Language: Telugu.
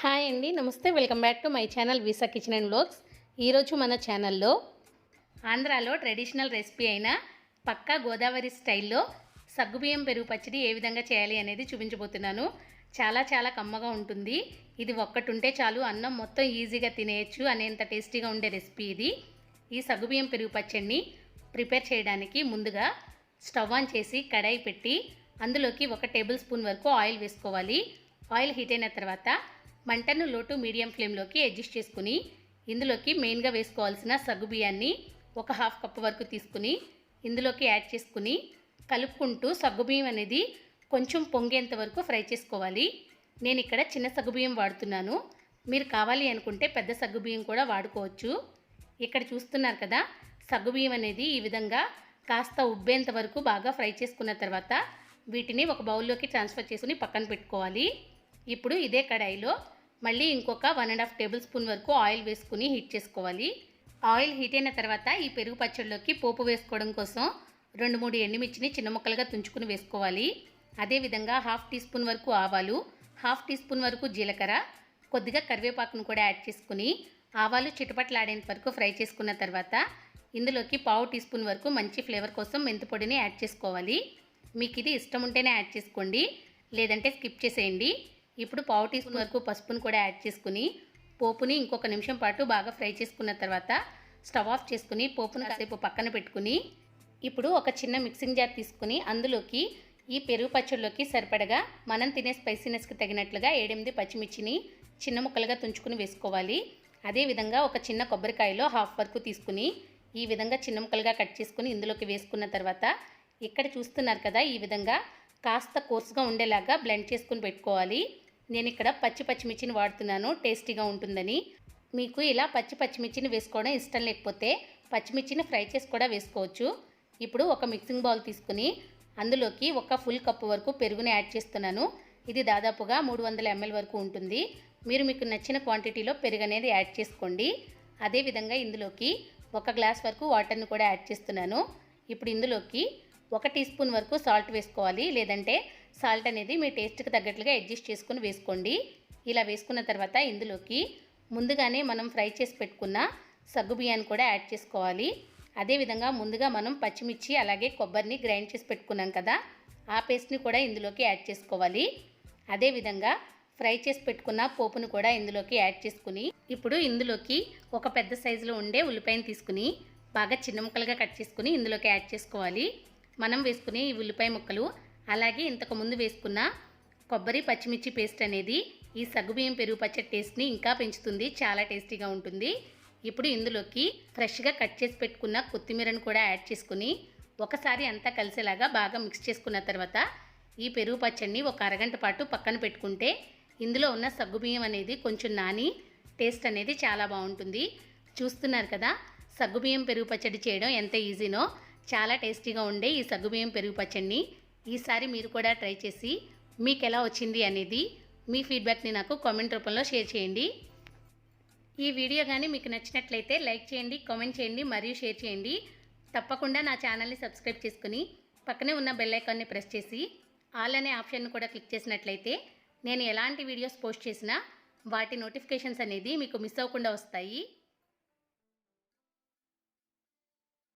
హాయ్ అండి నమస్తే. Welcome back to my channel Visa kitchen and blogs ఈరోజు మన ఛానల్లో ఆంధ్రాలో ట్రెడిషనల్ రెసిపీ అయిన పక్కా గోదావరి స్టైల్లో సగ్గుబియ్యం పెరుగు పచ్చడి ఏ విధంగా చేయాలి అనేది చూపించబోతున్నాను. చాలా చాలా కమ్మగా ఉంటుంది. ఇది ఒక్కటి ఉంటే చాలు అన్నం మొత్తం ఈజీగా తినేయచ్చు అనేంత టేస్టీగా ఉండే రెసిపీ ఇది. ఈ సగ్గుబియ్యం పెరుగు పచ్చడిని ప్రిపేర్ చేయడానికి ముందుగా స్టవ్ ఆన్ చేసి కడాయి పెట్టి అందులోకి ఒక టేబుల్ స్పూన్ వరకు ఆయిల్ వేసుకోవాలి. ఆయిల్ హీట్ అయిన తర్వాత మంటను లోటు మీడియం ఫ్లేమ్లోకి అడ్జస్ట్ చేసుకుని ఇందులోకి మెయిన్గా వేసుకోవాల్సిన సగ్గు బియ్యాన్ని ఒక హాఫ్ కప్ వరకు తీసుకుని ఇందులోకి యాడ్ చేసుకుని కలుపుకుంటూ సగ్గుబియ్యం అనేది కొంచెం పొంగేంత వరకు ఫ్రై చేసుకోవాలి. నేను ఇక్కడ చిన్న సగ్గుబియ్యం వాడుతున్నాను. మీరు కావాలి అనుకుంటే పెద్ద సగ్గుబియ్యం కూడా వాడుకోవచ్చు. ఇక్కడ చూస్తున్నారు కదా సగ్గుబియ్యం అనేది ఈ విధంగా కాస్త ఉబ్బేంత వరకు బాగా ఫ్రై చేసుకున్న తర్వాత వీటిని ఒక బౌల్లోకి ట్రాన్స్ఫర్ చేసుకుని పక్కన పెట్టుకోవాలి. ఇప్పుడు ఇదే కడాయిలో మళ్ళీ ఇంకొక one and half tablespoon వరకు ఆయిల్ వేసుకుని హీట్ చేసుకోవాలి. ఆయిల్ హీట్ అయిన తర్వాత ఈ పెరుగు పచ్చడిలోకి పోపు వేసుకోవడం కోసం రెండు మూడు ఎండుమిర్చిని చిన్న ముక్కలుగా తుంచుకుని వేసుకోవాలి. అదేవిధంగా హాఫ్ టీ స్పూన్ వరకు ఆవాలు హాఫ్ టీ స్పూన్ వరకు జీలకర్ర కొద్దిగా కరివేపాకును కూడా యాడ్ చేసుకుని ఆవాలు చిటపట్లాడేంత వరకు ఫ్రై చేసుకున్న తర్వాత ఇందులోకి పావు టీ స్పూన్ వరకు మంచి ఫ్లేవర్ కోసం మెంతి పొడిని యాడ్ చేసుకోవాలి. మీకు ఇది ఇష్టం ఉంటేనే యాడ్ చేసుకోండి లేదంటే స్కిప్ చేసేయండి. ఇప్పుడు పావు టీ స్పూన్ వరకు పసుపును కూడా యాడ్ చేసుకుని పోపుని ఇంకొక నిమిషం పాటు బాగా ఫ్రై చేసుకున్న తర్వాత స్టవ్ ఆఫ్ చేసుకుని పోపును కాసేపు పక్కన పెట్టుకుని ఇప్పుడు ఒక చిన్న మిక్సింగ్ జార్ తీసుకుని అందులోకి ఈ పెరుగు పచ్చడిలోకి సరిపడగా మనం తినే స్పైసీనెస్కి తగినట్లుగా ఏడెనిమిది పచ్చిమిర్చిని చిన్న ముక్కలుగా తుంచుకుని వేసుకోవాలి. అదేవిధంగా ఒక చిన్న కొబ్బరికాయలో హాఫ్ వరకు తీసుకుని ఈ విధంగా చిన్న ముక్కలుగా కట్ చేసుకుని ఇందులోకి వేసుకున్న తర్వాత ఇక్కడ చూస్తున్నారు కదా ఈ విధంగా కాస్త కోర్సుగా ఉండేలాగా బ్లెండ్ చేసుకుని పెట్టుకోవాలి. నేను ఇక్కడ పచ్చి పచ్చిమిర్చిని వాడుతున్నాను టేస్టీగా ఉంటుందని. మీకు ఇలా పచ్చి పచ్చిమిర్చిని వేసుకోవడం ఇష్టం లేకపోతే పచ్చిమిర్చిని ఫ్రై చేసి కూడా వేసుకోవచ్చు. ఇప్పుడు ఒక మిక్సింగ్ బౌల్ తీసుకుని అందులోకి ఒక ఫుల్ కప్పు వరకు పెరుగుని యాడ్ చేస్తున్నాను. ఇది దాదాపుగా మూడు వందల ఎంఎల్ వరకు ఉంటుంది. మీరు మీకు నచ్చిన క్వాంటిటీలో పెరుగు అనేది యాడ్ చేసుకోండి. అదేవిధంగా ఇందులోకి ఒక గ్లాస్ వరకు వాటర్ని కూడా యాడ్ చేస్తున్నాను. ఇప్పుడు ఇందులోకి ఒక టీ స్పూన్ వరకు సాల్ట్ వేసుకోవాలి. లేదంటే సాల్ట్ అనేది మీ టేస్ట్కి తగ్గట్లుగా అడ్జస్ట్ చేసుకుని వేసుకోండి. ఇలా వేసుకున్న తర్వాత ఇందులోకి ముందుగానే మనం ఫ్రై చేసి పెట్టుకున్న సగ్గు బియ్యాన్ని కూడా యాడ్ చేసుకోవాలి. అదేవిధంగా ముందుగా మనం పచ్చిమిర్చి అలాగే కొబ్బరిని గ్రైండ్ చేసి పెట్టుకున్నాం కదా ఆ పేస్ట్ని కూడా ఇందులోకి యాడ్ చేసుకోవాలి. అదేవిధంగా ఫ్రై చేసి పెట్టుకున్న పోపును కూడా ఇందులోకి యాడ్ చేసుకుని ఇప్పుడు ఇందులోకి ఒక పెద్ద సైజులో ఉండే ఉల్లిపాయను తీసుకుని బాగా చిన్న ముక్కలుగా కట్ చేసుకుని ఇందులోకి యాడ్ చేసుకోవాలి. మనం వేసుకునే ఈ ఉల్లిపాయ ముక్కలు అలాగే ఇంతకు ముందు వేసుకున్న కొబ్బరి పచ్చిమిర్చి పేస్ట్ అనేది ఈ సగ్గుబియ్యం పెరుగు పచ్చడి టేస్ట్ని ఇంకా పెంచుతుంది చాలా టేస్టీగా ఉంటుంది. ఇప్పుడు ఇందులోకి ఫ్రెష్గా కట్ చేసి పెట్టుకున్న కొత్తిమీరను కూడా యాడ్ చేసుకుని ఒకసారి అంతా కలిసేలాగా బాగా మిక్స్ చేసుకున్న తర్వాత ఈ పెరుగు పచ్చడిని ఒక అరగంట పాటు పక్కన పెట్టుకుంటే ఇందులో ఉన్న సగ్గుబియ్యం అనేది కొంచెం నాని టేస్ట్ అనేది చాలా బాగుంటుంది. చూస్తున్నారు కదా సగ్గుబియ్యం పెరుగు పచ్చడి చేయడం ఎంత ఈజీనో చాలా టేస్టీగా ఉండే ఈ సగ్గుబియ్యం పెరుగు పచ్చడిని ఈసారి మీరు కూడా ట్రై చేసి మీకు ఎలా వచ్చింది అనేది మీ ఫీడ్బ్యాక్ని నాకు కామెంట్ రూపంలో షేర్ చేయండి. ఈ వీడియో కానీ మీకు నచ్చినట్లయితే లైక్ చేయండి కామెంట్ చేయండి మరియు షేర్ చేయండి. తప్పకుండా నా ఛానల్ని సబ్స్క్రైబ్ చేసుకుని పక్కనే ఉన్న బెల్ ఐకాన్ని ప్రెస్ చేసి ఆల్ అనే ఆప్షన్ను కూడా క్లిక్ చేసినట్లయితే నేను ఎలాంటి వీడియోస్ పోస్ట్ చేసినా వాటి నోటిఫికేషన్స్ అనేది మీకు మిస్ అవ్వకుండా వస్తాయి.